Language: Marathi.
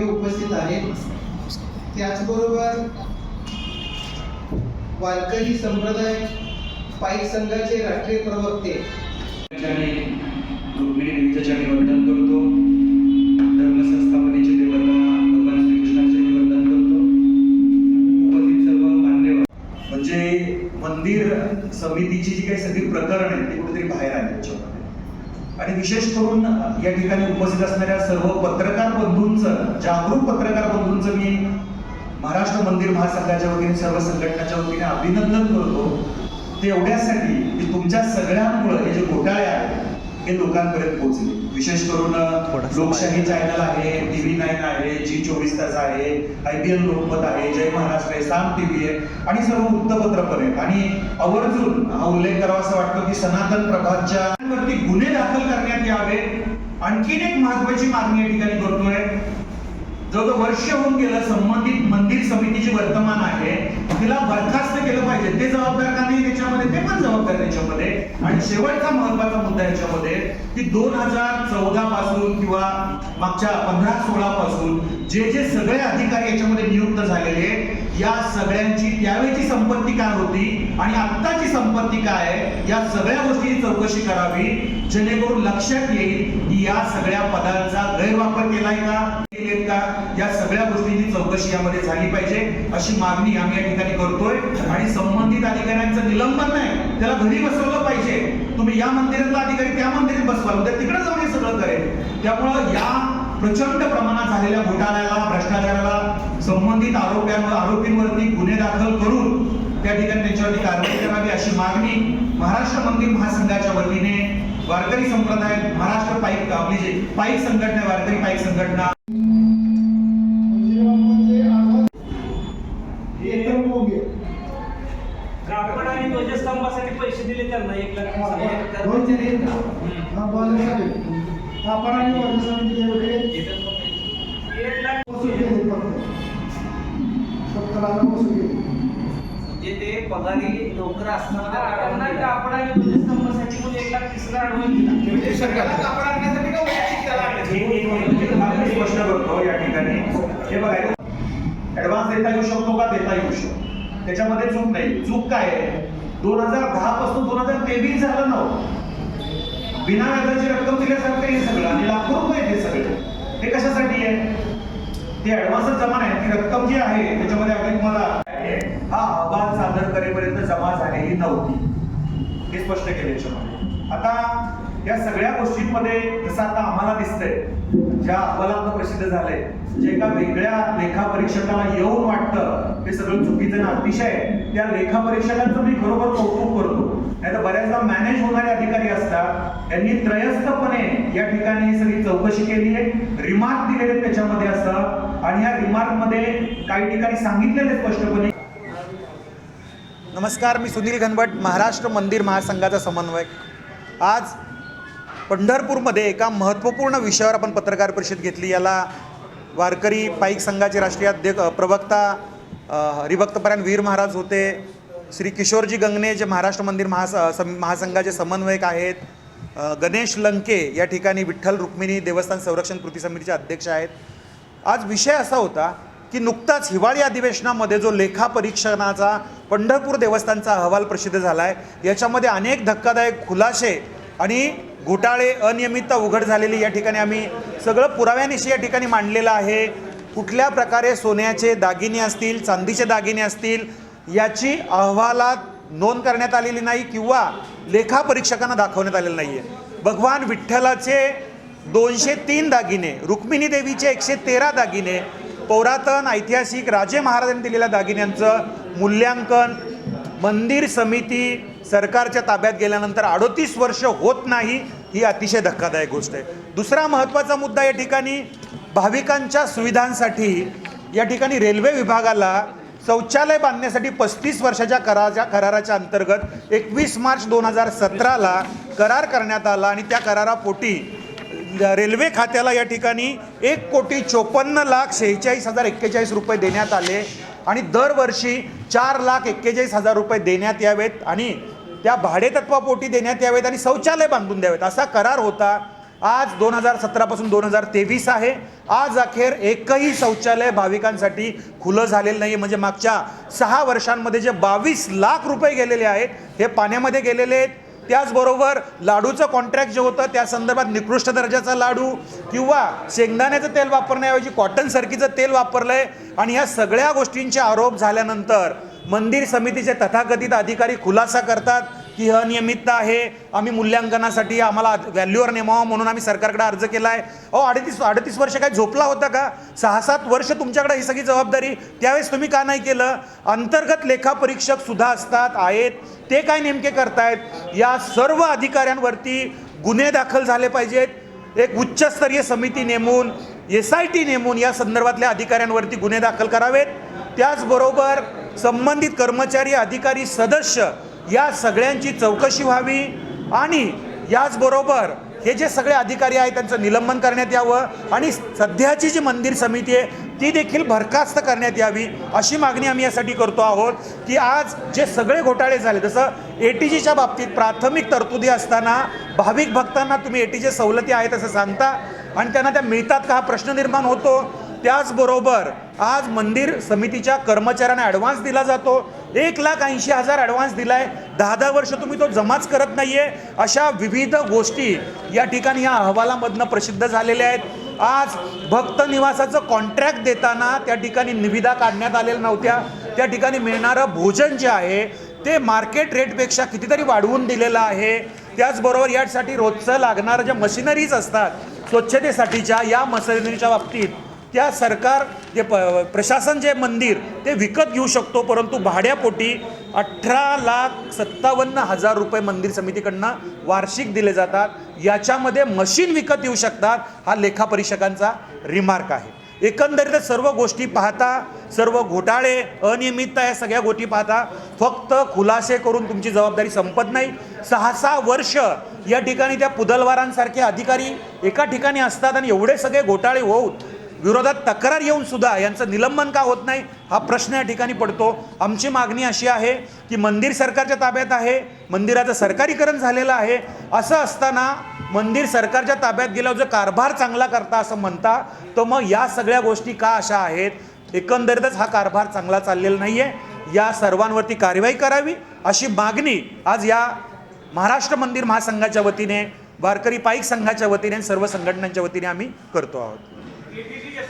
हे उपस्थित आहेत. त्याचबरोबर वारकरी संप्रदाय पायी संघाचे राष्ट्रीय प्रवक्ते. रुक्मिणी देवीच्या करतो. धर्मसंस्थापनेचे देवता भगवान श्रीकृष्णाचे वंदन करतो. उपस्थित सर्व मान्यवर. म्हणजे मंदिर समितीची जी काही सगळी प्रकरण आहेत ती कुठेतरी बाहेर आली आणि विशेष करून या ठिकाणी उपस्थित असणाऱ्या सर्व पत्रकार बंधूंचं जागरूक पत्रकार बंधूंचं मी महाराष्ट्र मंदिर महासंघाच्या वतीने सर्व संघटनाच्या वतीने अभिनंदन करतो ते एवढ्यासाठी की तुमच्या सगळ्यांमुळे हे जे घोटाळे आहेत हे लोकांपर्यंत पोहोचले. विशेष करून लोकशाही चॅनल आहे टीव्ही नाईन आहे जी चोवीस तास आहे आय पी एल लोकमत आहे जय महाराष्ट्र आहे साम टीव्ही आहे आणि सर्व वृत्तपत्र पण आहेत. आणि आवर्जून हा उल्लेख करावा असं वाटतो की सनातन प्रभातच्या गुन्हे दाखल करण्यात यावे आणखीन एक महत्वाची मागणी या ठिकाणी करतोय. जवळजवळ वर्ष होऊन गेलं संबंधित मंदिर समितीची वर्तमान आहे तिला बरखास्त केलं पाहिजे. ते जबाबदार का नाही त्याच्यामध्ये? ते पण जबाबदार त्याच्यामध्ये. आणि शेवटचा महत्त्वाचा मुद्दा याच्यामध्ये की दोन हजार चौदा पासून किंवा मागच्या पंधरा सोळा पासून जे जे सगळे अधिकारी याच्यामध्ये नियुक्त झालेले या सगळ्यांची त्यावेळची संपत्ती काय होती आणि आत्ताची संपत्ती काय आहे या सगळ्या गोष्टीची चौकशी करावी जेणेकरून लक्षात येईल की या सगळ्या पदांचा गैरवापर केलाय का? आहेत का? या सगळ्या गोष्टींची चौकशी यामध्ये झाली पाहिजे अशी मागणी आम्ही या ठिकाणी करतोय. आणि संबंधित अधिकाऱ्यांचं निलंबन नाही त्याला घरी बसवलं पाहिजे. तुम्ही या मंदिरातला अधिकारी त्या मंदिरात बसवाल तर म्हणजे तिकडे जाऊन हे सगळं करेल. त्यामुळं या प्रचंड प्रमाणात झालेल्या घोटाळ्याला भ्रष्टाचाराला संबंधित आरोप्यांवर आरोपींवरती गुन्हे दाखल करून त्या ठिकाणी त्यांच्यावरती कारवाई करावी अशी मागणी महाराष्ट्र मंदिर महासंघाच्या वतीने वारकरी संप्रदाय महाराष्ट्र पाईक आपली जे पाईक संघटना वारकरी पाईक संघटना. ध्वजस्तंभासाठी पैसे दिले त्यांना एक लाख हजार. हा एक लाख वसूल केले फक्त फक्त लागा वसूल केले म्हणजे ते पगारी नोकर असताना कापड आणि ध्वजस्तंभासाठी म्हणून एक लाख तीस हजार ऍडव्हान्स दिला म्हणजे सरकारला कापड आणण्यासाठी का वैयक्तिक त्याला मी स्पष्ट करतो या ठिकाणी. हे बघा ऍडव्हान्स देता येऊ शकतो का देता येऊ शकतो? त्याच्यामध्ये चूक नाही. चूक काय आहे? दोन हजार दहा पासून दोन हजार तेवीस झालं नव्हतं बिना व्याजाची रक्कम दिल्यासारखं हे सगळं. आणि लाखो रुपये हे सगळे. हे कशासाठी आहे? ते ऍडव्हान्स जमा नाही. ती रक्कम जी आहे त्याच्यामध्ये अगदी तुम्हाला हा अहवाल सादर करेपर्यंत जमा झालेली नव्हती. हे स्पष्ट केले याच्यामध्ये. आता या सगळ्या गोष्टींमध्ये जसं आता आम्हाला दिसतंय ज्या अहवालात प्रसिद्ध झालंय जे एका वेगळ्या लेखा परीक्षकाला येऊन वाटतं हे सगळं चुकीचं ना अतिशय त्या लेखा परीक्षकांचं मी खरोखर कौतुक करतो. नाही तर बऱ्याचदा मॅनेज होणारे अधिकारी असतात त्यांनी त्रयस्थपणे या ठिकाणी ही सगळी चौकशी केली आहे रिमार्क दिलेले त्याच्यामध्ये असतात आणि या रिमार्कमध्ये काही ठिकाणी सांगितलेले स्पष्टपणे नमस्कार मी सुनील घनवट महाराष्ट्र मंदिर महासंघाचा समन्वयक. आज पंढरपूरमध्ये एका महत्त्वपूर्ण विषयावर आपण पत्रकार परिषद घेतली. याला वारकरी पाईक संघाचे राष्ट्रीय अध्यक्ष प्रवक्ता हरिभक्तपरायण वीर महाराज होते. श्री किशोरजी गंगणे जे महाराष्ट्र मंदिर महास सम- महासंघाचे समन्वयक आहेत. गणेश लंके या ठिकाणी विठ्ठल रुक्मिणी देवस्थान संरक्षण कृती समितीचे अध्यक्ष आहेत. आज विषय असा होता की नुकताच हिवाळी अधिवेशनामध्ये जो लेखा परीक्षणाचा पंढरपूर देवस्थानचा अहवाल प्रसिद्ध झाला आहे याच्यामध्ये अनेक धक्कादायक खुलासे आणि घोटाळे अनियमितता उघड झालेली या ठिकाणी आम्ही सगळं पुराव्यानिशी या ठिकाणी मांडलेलं आहे. कुठल्या प्रकारे सोन्याचे दागिने असतील चांदीचे दागिने असतील याची अहवालात नोंद करण्यात आलेली नाही किंवा लेखा परीक्षकांना दाखवण्यात आलेलं नाही आहे भगवान विठ्ठलाचे दोनशे तीन दागिने रुक्मिणी देवीचे एकशे तेरा दागिने पौरातन ऐतिहासिक राजे महाराजांनी दिलेल्या दागिन्यांचं मूल्यांकन मंदिर समिती सरकारच्या ताब्यात गेल्यानंतर अडोतीस वर्ष होत नाही ही अतिशय धक्कादायक गोष्ट आहे. दुसरा महत्त्वाचा मुद्दा या ठिकाणी भाविकांच्या सुविधांसाठी या ठिकाणी रेल्वे विभागाला शौचालय बांधण्यासाठी पस्तीस वर्षाच्या कराच्या कराराच्या अंतर्गत एकवीस मार्च दोन हजार सतराला करार करण्यात आला आणि त्या करारापोटी रेल्वे खात्याला या ठिकाणी एक कोटी चोपन्न लाख शेहेचाळीस हजार एक्केचाळीस रुपये देण्यात आले. आणि दरवर्षी चार लाख एक्केचाळीस हजार रुपये देण्यात यावेत आणि त्या भाडेतत्वापोटी देण्यात यावेत आणि शौचालय बांधून द्यावेत. असा करार होता. आज दोन हजार सतरापासून दोन हजार तेवीस आहे. आज अखेर एकही शौचालय भाविकांसाठी खुलं झालेलं नाही म्हणजे मागच्या सहा वर्षांमध्ये जे बावीस लाख रुपये गेलेले आहेत हे पाण्यामध्ये गेलेले आहेत. त्याचबरोबर लाडूचं कॉन्ट्रॅक्ट जे होतं त्या संदर्भात निकृष्ट दर्जाचा लाडू किंवा शेंगदाण्याचं तेल वापरण्याऐवजी कॉटन सरकीचं तेल वापरलं आहे आणि ह्या सगळ्या गोष्टींचे आरोप झाल्यानंतर मंदिर समितीचे तथाकथित अधिकारी खुलासा करतात. की ही अनियमितता आहे. आम्ही मूल्यांकनासाठी आम्हाला व्हॅल्यूवर नेमावं म्हणून आम्ही सरकारकडे अर्ज केला आहे अहो अडतीस अडतीस वर्ष काय झोपला होता का? सहा सात वर्ष तुमच्याकडे ही सगळी जबाबदारी त्यावेळेस तुम्ही का नाही केलं? अंतर्गत लेखापरीक्षक सुद्धा असतात आहेत. ते काय नेमके करतायत? या सर्व अधिकाऱ्यांवरती गुन्हे दाखल झाले पाहिजेत. एक उच्चस्तरीय समिती नेमून एस आय टी नेमून या संदर्भातल्या अधिकाऱ्यांवरती गुन्हे दाखल करावेत. त्याचबरोबर संबंधित कर्मचारी अधिकारी सदस्य या सगळ्यांची चौकशी व्हावी आणि याचबरोबर हे जे सगळे अधिकारी आहेत त्यांचं निलंबन करण्यात यावं आणि सध्याची जी मंदिर समिती आहे ती देखील बरखास्त करण्यात यावी अशी मागणी आम्ही यासाठी करतो आहोत की आज जे सगळे घोटाळे झाले जसं ए टी जीच्या बाबतीत प्राथमिक तरतुदी असताना भाविक भक्तांना तुम्ही ए टी जी सवलती आहेत असं सांगता आणि त्यांना त्या मिळतात का हा प्रश्न निर्माण होतो त्याचबरोबर आज मंदिर समितीच्या कर्मचाऱ्यांना ॲडव्हान्स दिला जातो एक लाख ऐंशी हजार ॲडव्हान्स दिलाय. दहा दहा वर्ष तुम्ही तो जमाच करत नाहीये. अशा विविध गोष्टी या ठिकाणी या अहवालामधनं प्रसिद्ध झालेल्या आहेत. आज भक्त निवासाचं कॉन्ट्रॅक्ट देताना त्या ठिकाणी निविदा काढण्यात आलेल्या नव्हत्या. त्या ठिकाणी मिळणारं भोजन जे आहे ते मार्केट रेटपेक्षा कितीतरी वाढवून दिलेलं आहे. त्याचबरोबर यासाठी रोजचं लागणारं ज्या मशिनरीज असतात स्वच्छतेसाठीच्या या मशिनरीच्या बाबतीत त्या सरकार जे प प्रशासन जे मंदिर ते विकत घेऊ शकतो परंतु भाड्यापोटी अठरा लाख सत्तावन्न हजार रुपये मंदिर समितीकडनं वार्षिक दिले जातात. याच्यामध्ये मशीन विकत येऊ शकतात हा लेखापरीक्षकांचा रिमार्क आहे. एकंदरीतच सर्व गोष्टी पाहता सर्व घोटाळे अनियमितता या सगळ्या गोष्टी पाहता फक्त खुलासे करून तुमची जबाबदारी संपत नाही. सहा सहा वर्ष या ठिकाणी त्या पुदलवारांसारखे अधिकारी एका ठिकाणी असतात आणि एवढे सगळे घोटाळे होऊन विरोधात तक्रार येऊन सुद्धा यांचं निलंबन का होत नाही हा प्रश्न या ठिकाणी पडतो. आमची मागणी अशी आहे की मंदिर सरकारच्या ताब्यात आहे मंदिराचं सरकारीकरण झालेलं आहे. असं असताना मंदिर सरकारच्या ताब्यात गेल्यावर जो कारभार चांगला करता असं म्हणता तर मग या सगळ्या गोष्टी का अशा आहेत? एकंदरीतच हा कारभार चांगला चाललेला नाही आहे या सर्वांवरती कारवाई करावी अशी मागणी आज या महाराष्ट्र मंदिर महासंघाच्या वतीने वारकरी पाईक संघाच्या वतीने सर्व संघटनांच्या वतीने आम्ही करतो आहोत. ATT जे